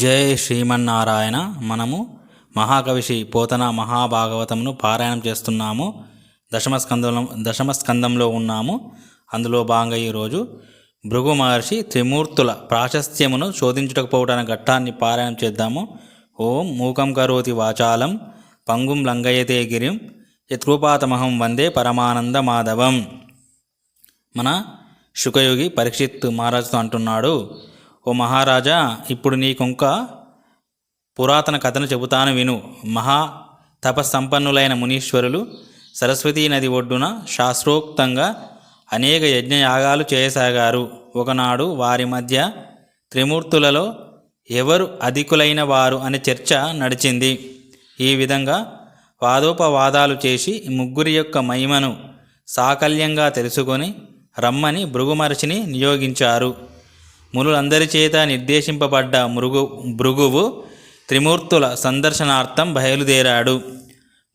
జయ శ్రీమన్నారాయణ. మనము మహాకవి శ్రీ పోతన మహాభాగవతమును పారాయణం చేస్తున్నాము. దశమ దశమస్కందంలో దశమ ఉన్నాము. అందులో భాగంగా ఈరోజు భృగు మహర్షి త్రిమూర్తుల ప్రాశస్త్యమును శోధించుటకపోవటానికి ఘట్టాన్ని పారాయణం చేద్దాము. ఓం మూకం కరోతి వాచాలం పంగుం లంగయతే గిరిం యత్కృపాతమహం వందే పరమానంద మాధవం. మన శుకయోగి పరీక్షిత్ మహారాజుతో అంటున్నాడు ఓ మహారాజా ఇప్పుడు నీకొంక పురాతన కథను చెబుతాను విను. మహా తపస్సంపన్నులైన మునీశ్వరులు సరస్వతీ నది ఒడ్డున శాస్త్రోక్తంగా అనేక యజ్ఞయాగాలు చేయసాగారు. ఒకనాడు వారి మధ్య త్రిమూర్తులలో ఎవరు అధికులైన వారు అనే చర్చ నడిచింది. ఈ విధంగా వాదోపవాదాలు చేసి ముగ్గురి యొక్క మహిమను సాకల్యంగా తెలుసుకొని రమ్మని భృగుమహర్షిని నియోగించారు. మునులందరి చేత నిర్దేశింపబడ్డ మృగు భృగువు త్రిమూర్తుల సందర్శనార్థం బయలుదేరాడు.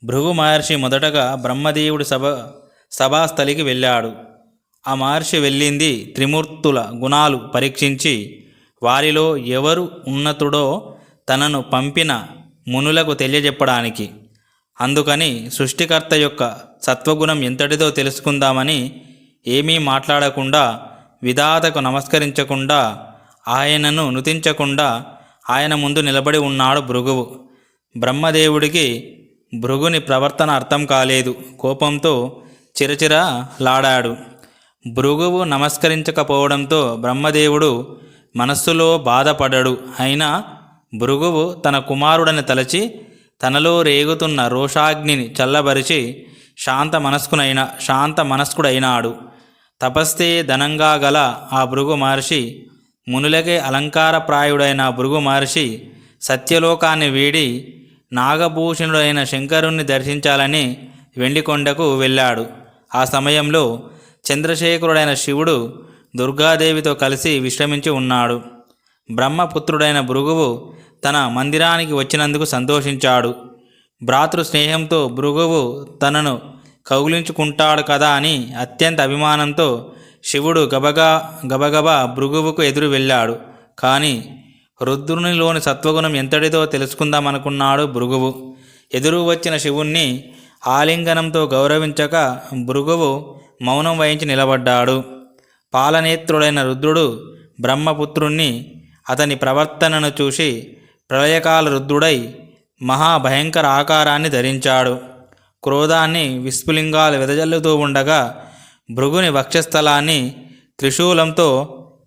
భృగు మహర్షి మొదటగా బ్రహ్మదేవుడి సభ సభాస్థలికి వెళ్ళాడు. ఆ మహర్షి వెళ్ళింది త్రిమూర్తుల గుణాలు పరీక్షించి వారిలో ఎవరు ఉన్నతుడో తనను పంపిన మునులకు తెలియజెప్పడానికి. అందుకని సృష్టికర్త యొక్క సత్వగుణం ఎంతటిదో తెలుసుకుందామని ఏమీ మాట్లాడకుండా విధాతకు నమస్కరించకుండా ఆయనను నుతించకుండా ఆయన ముందు నిలబడి ఉన్నాడు భృగువు. బ్రహ్మదేవుడికి భృగుని ప్రవర్తన అర్థం కాలేదు. కోపంతో చిరచిర లాడాడు. భృగువు నమస్కరించకపోవడంతో బ్రహ్మదేవుడు మనస్సులో బాధపడడు. అయినా భృగువు తన కుమారుడని తలచి తనలో రేగుతున్న రోషాగ్నిని చల్లబరిచి శాంత మనస్కునైన శాంత మనస్కుడైనాడు. తపస్తే ధనంగా గల ఆ భృగు మహర్షి మునులకే అలంకారప్రాయుడైన భృగు మహర్షి సత్యలోకాన్ని వీడి నాగభూషణుడైన శంకరుణ్ణి దర్శించాలని వెండికొండకు వెళ్ళాడు. ఆ సమయంలో చంద్రశేఖరుడైన శివుడు దుర్గాదేవితో కలిసి విశ్రమించి ఉన్నాడు. బ్రహ్మపుత్రుడైన భృగువు తన మందిరానికి వచ్చినందుకు సంతోషించాడు. భ్రాతృ స్నేహంతో భృగువు తనను కౌగిలించుకుంటాడు కదా అని అత్యంత అభిమానంతో శివుడు గబగా గబగబా భృగువుకు ఎదురు వెళ్ళాడు. కానీ రుద్రునిలోని సత్వగుణం ఎంతటిదో తెలుసుకుందామనుకున్నాడు భృగువు. ఎదురు వచ్చిన శివుణ్ణి ఆలింగనంతో గౌరవించక భృగువు మౌనం వహించి నిలబడ్డాడు. పాలనేత్రుడైన రుద్రుడు బ్రహ్మపుత్రుణ్ణి అతని ప్రవర్తనను చూసి ప్రళయకాల రుద్రుడై మహాభయంకర ఆకారాన్ని ధరించాడు. క్రోధాన్ని విస్ఫులింగాలు వెదజల్లుతూ ఉండగా భృగుని వక్షస్థలాన్ని త్రిశూలంతో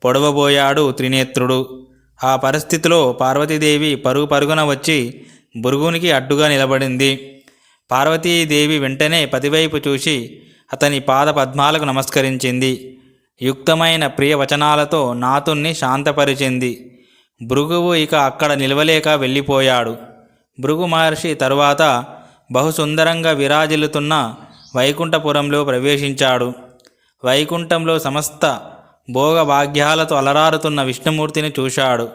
పొడవబోయాడు త్రినేత్రుడు. ఆ పరిస్థితిలో పార్వతీదేవి పరుగు పరుగున వచ్చి భృగునికి అడ్డుగా నిలబడింది. పార్వతీదేవి వెంటనే పతివైపు చూసి అతని పాద పద్మాలకు నమస్కరించింది. యుక్తమైన ప్రియ వచనాలతో నాతుణ్ణి శాంతపరిచింది. భృగువు ఇక అక్కడ నిలవలేక వెళ్ళిపోయాడు. భృగు మహర్షి తరువాత బహుసుందరంగా విరాజిల్లుతున్న వైకుంఠపురంలో ప్రవేశించాడు. వైకుంఠంలో సమస్త భోగభాగ్యాలతో అలరారుతున్న విష్ణుమూర్తిని చూశాడు.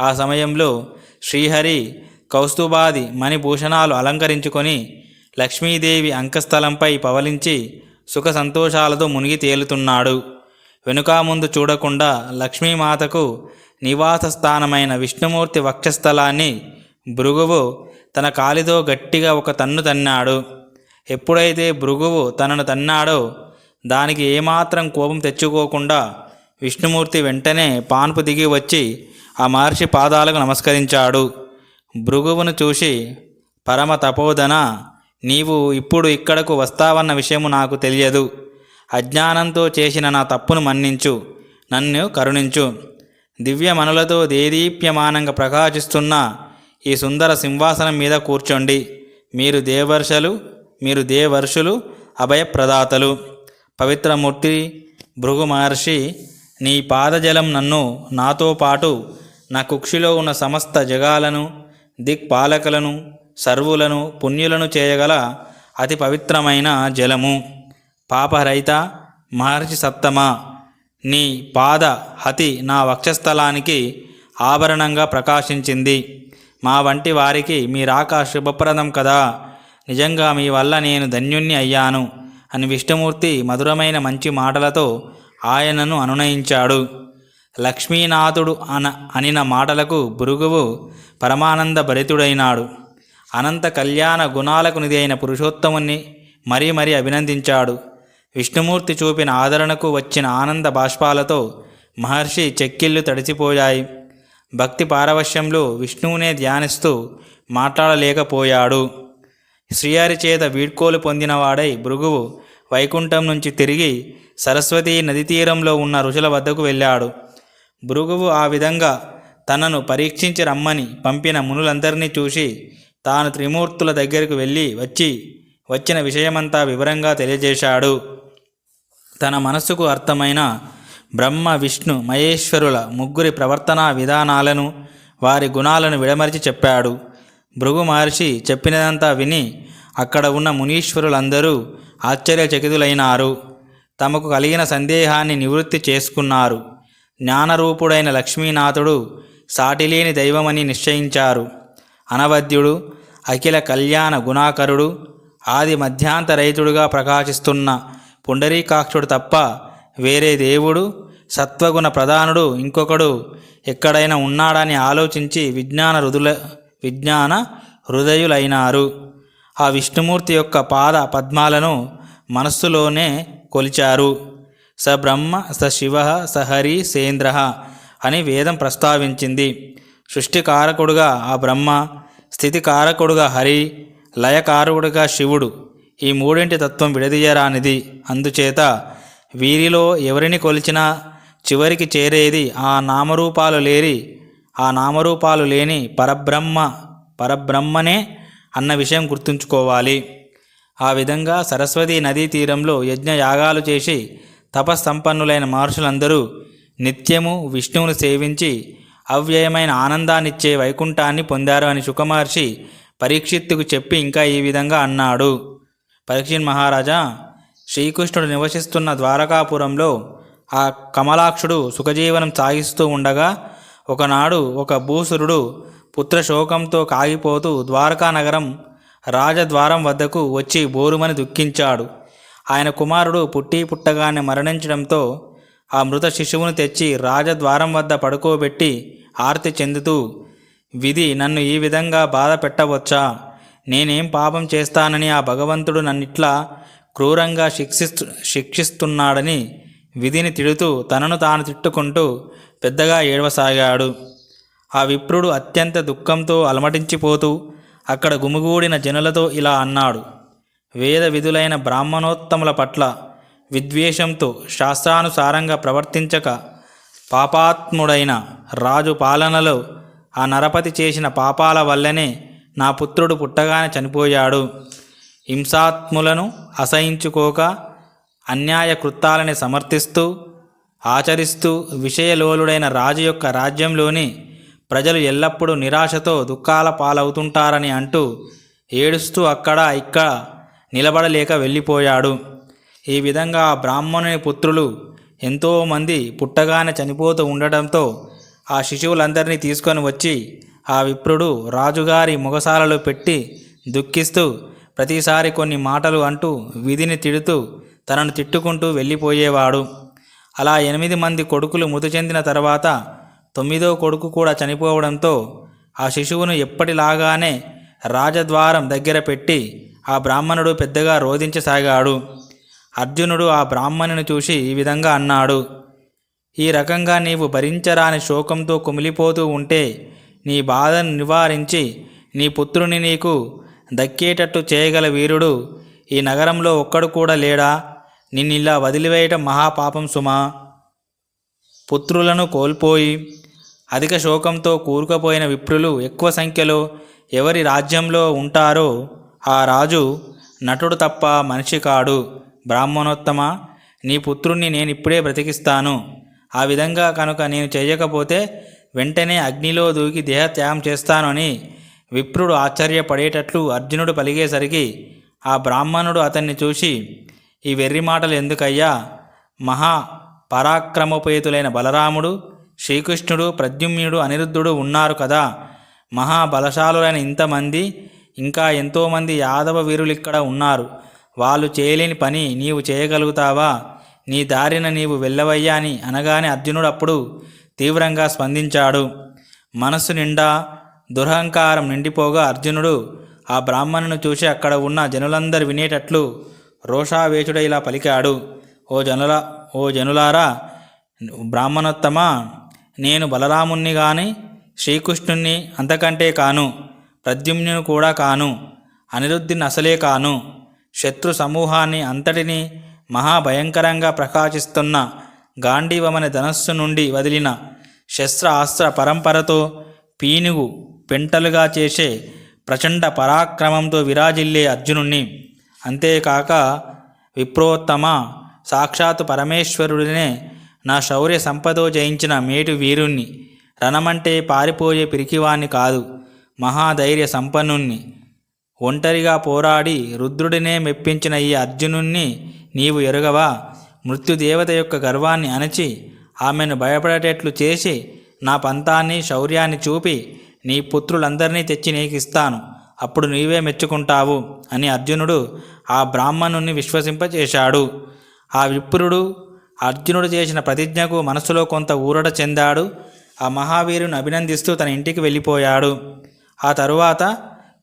ఆ సమయంలో శ్రీహరి కౌస్తుభాది మణిభూషణాలు అలంకరించుకొని లక్ష్మీదేవి అంకస్థలంపై పవలించి సుఖ సంతోషాలతో మునిగి తేలుతున్నాడు. వెనుక ముందు చూడకుండా లక్ష్మీమాతకు నివాస స్థానమైన విష్ణుమూర్తి వక్షస్థలాన్ని భృగువు తన కాలితో గట్టిగా ఒక తన్ను తన్నాడు. ఎప్పుడైతే భృగువు తనను తన్నాడో దానికి ఏమాత్రం కోపం తెచ్చుకోకుండా విష్ణుమూర్తి వెంటనే పాన్పు దిగి వచ్చి ఆ మహర్షి పాదాలకు నమస్కరించాడు. భృగువును చూసి పరమ తపోధన నీవు ఇప్పుడు ఇక్కడకు వస్తావన్న విషయము నాకు తెలియదు. అజ్ఞానంతో చేసిన నా తప్పును మన్నించు నన్ను కరుణించు. దివ్య మనులతో దేదీప్యమానంగా ప్రకాశిస్తున్న ఈ సుందర సింహాసనం మీద కూర్చోండి. మీరు దేవర్షలు మీరు దేవర్షులు అభయప్రదాతలు. పవిత్రమూర్తి భృగు మహర్షి నీ పాదజలం నన్ను నాతో పాటు నా కుక్షిలో ఉన్న సమస్త జగాలను దిక్పాలకులను సర్వులను పుణ్యులను చేయగల అతి పవిత్రమైన జలము. పాపరహిత మహర్షి సప్తమ నీ పాద హతి నా వక్షస్థలానికి ఆభరణంగా ప్రకాశించింది. మా వంటి వారికి మీ రాక శుభప్రదం కదా. నిజంగా మీ వల్ల నేను ధన్యుణ్ణి అయ్యాను అని విష్ణుమూర్తి మధురమైన మంచి మాటలతో ఆయనను అనునయించాడు. లక్ష్మీనాథుడు అన అనిన మాటలకు భృగువు పరమానంద భరితుడైనాడు. అనంత కళ్యాణ గుణాలకు నిధి అయిన పురుషోత్తముని మరీ మరీ అభినందించాడు. విష్ణుమూర్తి చూపిన ఆదరణకు వచ్చిన ఆనంద బాష్పాలతో మహర్షి చెక్కిళ్ళు తడిసిపోయాయి. భక్తి పారవశ్యంలో విష్ణువునే ధ్యానిస్తూ మాట్లాడలేకపోయాడు. శ్రీయారి చేత వీడ్కోలు పొందినవాడై భృగువు వైకుంఠం నుంచి తిరిగి సరస్వతీ నది తీరంలో ఉన్న ఋషుల వద్దకు వెళ్ళాడు. భృగువు ఆ విధంగా తనను పరీక్షించి రమ్మని పంపిన మునులందరినీ చూసి తాను త్రిమూర్తుల దగ్గరకు వెళ్ళి వచ్చి వచ్చిన విషయమంతా వివరంగా తెలియజేశాడు. తన మనస్సుకు అర్థమైన బ్రహ్మ విష్ణు మహేశ్వరుల ముగ్గురి ప్రవర్తనా విధానాలను వారి గుణాలను విడమరిచి చెప్పాడు. భృగు మహర్షి చెప్పినదంతా విని అక్కడ ఉన్న మునీశ్వరులందరూ ఆశ్చర్యచకితులైనారు. తమకు కలిగిన సందేహాన్ని నివృత్తి చేసుకున్నారు. జ్ఞానరూపుడైన లక్ష్మీనాథుడు సాటిలేని దైవమని నిశ్చయించారు. అనవద్యుడు అఖిల కళ్యాణ గుణాకరుడు ఆది మధ్యాంతరహితుడుగా ప్రకాశిస్తున్న పుండరీకాక్షుడు తప్ప వేరే దేవుడు సత్వగుణ ప్రధానుడు ఇంకొకడు ఎక్కడైనా ఉన్నాడని ఆలోచించి విజ్ఞాన హృదుల విజ్ఞాన హృదయులైనారు. ఆ విష్ణుమూర్తి యొక్క పాద పద్మాలను మనస్సులోనే కొలిచారు. స బ్రహ్మ స శివ స హరి సేంద్ర అని వేదం ప్రస్తావించింది. సృష్టికారకుడుగా ఆ బ్రహ్మ స్థితికారకుడుగా హరి లయకారకుడుగా శివుడు ఈ మూడింటి తత్వం విడదీయరానిది. అందుచేత వీరిలో ఎవరిని కొలిచినా చివరికి చేరేది ఆ నామరూపాలు లేరి ఆ నామరూపాలు లేని పరబ్రహ్మ పరబ్రహ్మనే అన్న విషయం గుర్తుంచుకోవాలి. ఆ విధంగా సరస్వతి నదీ తీరంలో యజ్ఞ యాగాలు చేసి తపస్సంపన్నులైన మహర్షులందరూ నిత్యము విష్ణువును సేవించి అవ్యయమైన ఆనందాన్నిచ్చే వైకుంఠాన్ని పొందారు అని శుకమహర్షి పరీక్షిత్తుకు చెప్పి ఇంకా ఈ విధంగా అన్నాడు. పరీక్షిత్ మహారాజా శ్రీకృష్ణుడు నివసిస్తున్న ద్వారకాపురంలో ఆ కమలాక్షుడు సుఖజీవనం సాగిస్తూ ఉండగా ఒకనాడు ఒక భూసురుడు పుత్రశోకంతో కాగిపోతూ ద్వారకా నగరం రాజద్వారం వద్దకు వచ్చి బోరుమని దుఃఖించాడు. ఆయన కుమారుడు పుట్టి పుట్టగానే మరణించడంతో ఆ మృత శిశువును తెచ్చి రాజద్వారం వద్ద పడుకోబెట్టి ఆర్తి చెందుతూ విధి నన్ను ఈ విధంగా బాధ పెట్టవచ్చా నేనేం పాపం చేస్తానని ఆ భగవంతుడు నన్నిట్లా క్రూరంగా శిక్షిస్తు శిక్షిస్తున్నాడని విధిని తిడుతూ తనను తాను తిట్టుకుంటూ పెద్దగా ఏడవసాగాడు. ఆ విప్రుడు అత్యంత దుఃఖంతో అలమటించిపోతూ అక్కడ గుమిగూడిన జనులతో ఇలా అన్నాడు. వేద విధులైన బ్రాహ్మణోత్తముల పట్ల విద్వేషంతో శాస్త్రానుసారంగా ప్రవర్తించక పాపాత్ముడైన రాజు పాలనలో ఆ నరపతి చేసిన పాపాల వల్లనే నా పుత్రుడు పుట్టగానే చనిపోయాడు. హింసాత్ములను అసహించుకోక అన్యాయ కృత్యాలని సమర్థిస్తూ ఆచరిస్తూ విషయలోలుడైన రాజు యొక్క రాజ్యంలోని ప్రజలు ఎల్లప్పుడూ నిరాశతో దుఃఖాల పాలవుతుంటారని అంటూ ఏడుస్తూ అక్కడ ఇక్కడ నిలబడలేక వెళ్ళిపోయాడు. ఈ విధంగా ఆ బ్రాహ్మణుని పుత్రులు ఎంతోమంది పుట్టగానే చనిపోతూ ఉండటంతో ఆ శిశువులందరినీ తీసుకొని వచ్చి ఆ విప్రుడు రాజుగారి ముగసాలలో పెట్టి దుఃఖిస్తూ ప్రతిసారి కొన్ని మాటలు అంటూ విధిని తిడుతూ తనను తిట్టుకుంటూ వెళ్ళిపోయేవాడు. అలా ఎనిమిది మంది కొడుకులు మృతి చెందిన తర్వాత తొమ్మిదో కొడుకు కూడా చనిపోవడంతో ఆ శిశువును ఎప్పటిలాగానే రాజద్వారం దగ్గర పెట్టి ఆ బ్రాహ్మణుడు పెద్దగా రోధించసాగాడు. అర్జునుడు ఆ బ్రాహ్మణుని చూసి ఈ విధంగా అన్నాడు. ఈ రకంగా నీవు భరించరాని శోకంతో కుమిలిపోతూ ఉంటే నీ బాధను నివారించి నీ పుత్రుని నీకు దక్కేటట్టు చేయగల వీరుడు ఈ నగరంలో ఒక్కడు కూడా లేడా? నిన్నిలా వదిలివేయటం మహాపాపం సుమా. పుత్రులను కోల్పోయి అధిక శోకంతో కూరుకుపోయిన విప్రులు ఎక్కువ సంఖ్యలో ఎవరి రాజ్యంలో ఉంటారో ఆ రాజు నటుడు తప్ప మనిషి కాడు. బ్రాహ్మణోత్తమ నీ పుత్రుణ్ణి నేను ఇప్పుడే బ్రతికిస్తాను. ఆ విధంగా కనుక నేను చేయకపోతే వెంటనే అగ్నిలో దూకి దేహత్యాగం చేస్తాను అని విప్రుడు ఆశ్చర్యపడేటట్లు అర్జునుడు పలిగేసరికి ఆ బ్రాహ్మణుడు అతన్ని చూసి ఈ వెర్రి మాటలు ఎందుకయ్యా? మహా పరాక్రమోపేతులైన బలరాముడు శ్రీకృష్ణుడు ప్రద్యుమ్నుడు అనిరుద్ధుడు ఉన్నారు కదా. మహాబలశాలులైన ఇంతమంది ఇంకా ఎంతోమంది యాదవ వీరులు ఇక్కడ ఉన్నారు. వాళ్ళు చేయలేని పని నీవు చేయగలుగుతావా? నీ దారిన నీవు వెళ్ళవయ్యా అని అనగానే అర్జునుడు అప్పుడు తీవ్రంగా స్పందించాడు. మనసు నిండా దురహంకారం నిండిపోగా అర్జునుడు ఆ బ్రాహ్మణుని చూసి అక్కడ ఉన్న జనులందరు వినేటట్లు రోషావేశుడై ఇలా పలికాడు ఓ జనుల ఓ జనులారా బ్రాహ్మణోత్తమ నేను బలరాముణ్ణి గాని శ్రీకృష్ణుణ్ణి అంతకంటే కాను ప్రద్యుమ్నుని కూడా కాను అనిరుద్ధిని అసలే కాను శత్రు సమూహాన్ని అంతటిని మహాభయంకరంగా ప్రకాశిస్తున్న గాంధీవమని ధనస్సు నుండి వదిలిన శస్త్ర అస్త్ర పరంపరతో పీనుగు పెంటలుగా చేసే ప్రచండ పరాక్రమంతో విరాజిల్లే అర్జునుణ్ణి. అంతేకాక విప్రోత్తమ సాక్షాత్తు పరమేశ్వరుడినే నా శౌర్య సంపదో జయించిన మేటు వీరుణ్ణి. రణమంటే పారిపోయే పిరికివాణ్ణి కాదు మహాధైర్య సంపన్నుణ్ణి. ఒంటరిగా పోరాడి రుద్రుడినే మెప్పించిన ఈ అర్జునుణ్ణి నీవు ఎరుగవా? మృత్యుదేవత యొక్క గర్వాన్ని అణచి ఆమెను భయపడేటట్లు చేసి నా పంతాన్ని శౌర్యాన్ని చూపి నీ పుత్రులందరినీ తెచ్చి నీకిస్తాను. అప్పుడు నీవే మెచ్చుకుంటావు అని అర్జునుడు ఆ బ్రాహ్మణుణ్ణి విశ్వసింపచేశాడు. ఆ విప్రుడు అర్జునుడు చేసిన ప్రతిజ్ఞకు మనసులో కొంత ఊరట చెందాడు. ఆ మహావీరుని అభినందిస్తూ తన ఇంటికి వెళ్ళిపోయాడు. ఆ తరువాత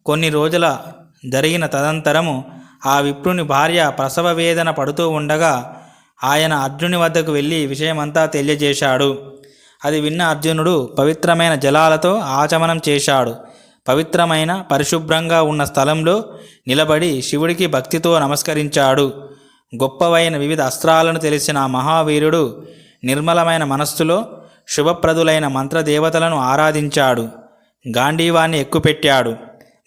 కొన్ని రోజుల జరిగిన తదంతరము ఆ విప్రుని భార్య ప్రసవ వేదన పడుతూ ఉండగా ఆయన అర్జుని వద్దకు వెళ్ళి విషయమంతా తెలియజేశాడు. అది విన్న అర్జునుడు పవిత్రమైన జలాలతో ఆచమనం చేశాడు. పవిత్రమైన పరిశుభ్రంగా ఉన్న స్థలంలో నిలబడి శివుడికి భక్తితో నమస్కరించాడు. గొప్పవైన వివిధ అస్త్రాలను తెలిసిన మహావీరుడు నిర్మలమైన మనస్సులో శుభప్రదులైన మంత్రదేవతలను ఆరాధించాడు. గాంధీవాన్ని ఎక్కుపెట్టాడు.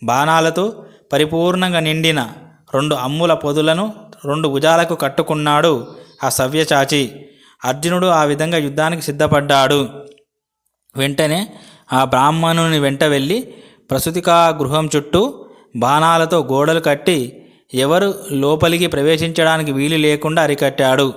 బాణాలతో పరిపూర్ణంగా నిండిన రెండు అమ్ముల పొదులను రెండు భుజాలకు కట్టుకున్నాడు ఆ సవ్యచాచి అర్జునుడు ఆ విధంగా యుద్ధానికి సిద్ధపడ్డాడు. వెంటనే ఆ బ్రాహ్మణుని వెంట వెళ్ళి ప్రసూతికా గృహం చుట్టూ బాణాలతో గోడలు కట్టి ఎవరు లోపలికి ప్రవేశించడానికి వీలు లేకుండా అరికట్టాడు.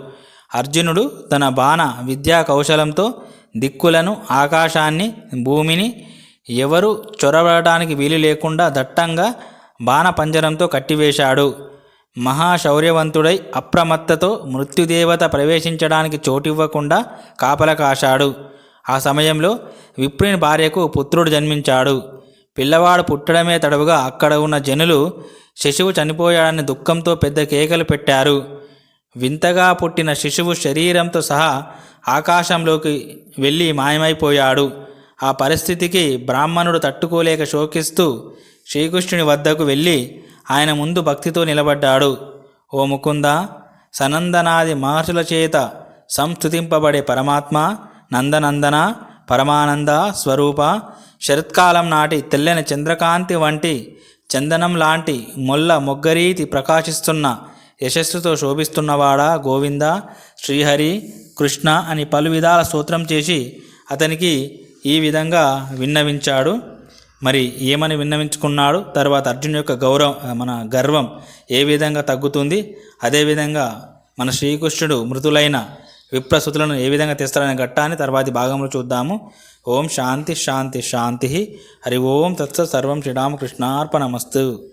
అర్జునుడు తన బాణ విద్యా కౌశలంతో దిక్కులను ఆకాశాన్ని భూమిని ఎవరు చొరబడటానికి వీలు లేకుండా దట్టంగా బాణపంజరంతో కట్టివేశాడు. మహాశౌర్యవంతుడై అప్రమత్తతో మృత్యుదేవత ప్రవేశించడానికి చోటివ్వకుండా కాపల కాశాడు. ఆ సమయంలో విప్రుని భార్యకు పుత్రుడు జన్మించాడు. పిల్లవాడు పుట్టడమే తడవుగా అక్కడ ఉన్న జనులు శిశువు చనిపోయాడని దుఃఖంతో పెద్ద కేకలు పెట్టారు. వింతగా పుట్టిన శిశువు శరీరంతో సహా ఆకాశంలోకి వెళ్ళి మాయమైపోయాడు. ఆ పరిస్థితికి బ్రాహ్మణుడు తట్టుకోలేక శోకిస్తూ శ్రీకృష్ణుని వద్దకు వెళ్ళి ఆయన ముందు భక్తితో నిలబడ్డాడు. ఓ ముకుంద సనందనాది మహర్షుల చేత సంస్థుతింపబడే పరమాత్మ నందనందన పరమానంద స్వరూప శరత్కాలం నాటి తెల్లని చంద్రకాంతి వంటి చందనం లాంటి మొల్ల మొగ్గరీతి ప్రకాశిస్తున్న యశస్సుతో శోభిస్తున్నవాడా గోవింద శ్రీహరి కృష్ణ అని పలు విధాల స్తోత్రం చేసి అతనికి ఈ విధంగా విన్నవించాడు. మరి ఏమని విన్నవించుకున్నాడు? తర్వాత అర్జున్ యొక్క గౌరవం మన గర్వం ఏ విధంగా తగ్గుతుంది? అదేవిధంగా మన శ్రీకృష్ణుడు మృతులైన విప్రసుతులను ఏ విధంగా తెస్తాడనే ఘట్టాన్ని తర్వాతి భాగంలో చూద్దాము. ఓం శాంతి శాంతి శాంతి. హరి ఓం తత్స సర్వం శ్రీరామకృష్ణార్పణమస్తు.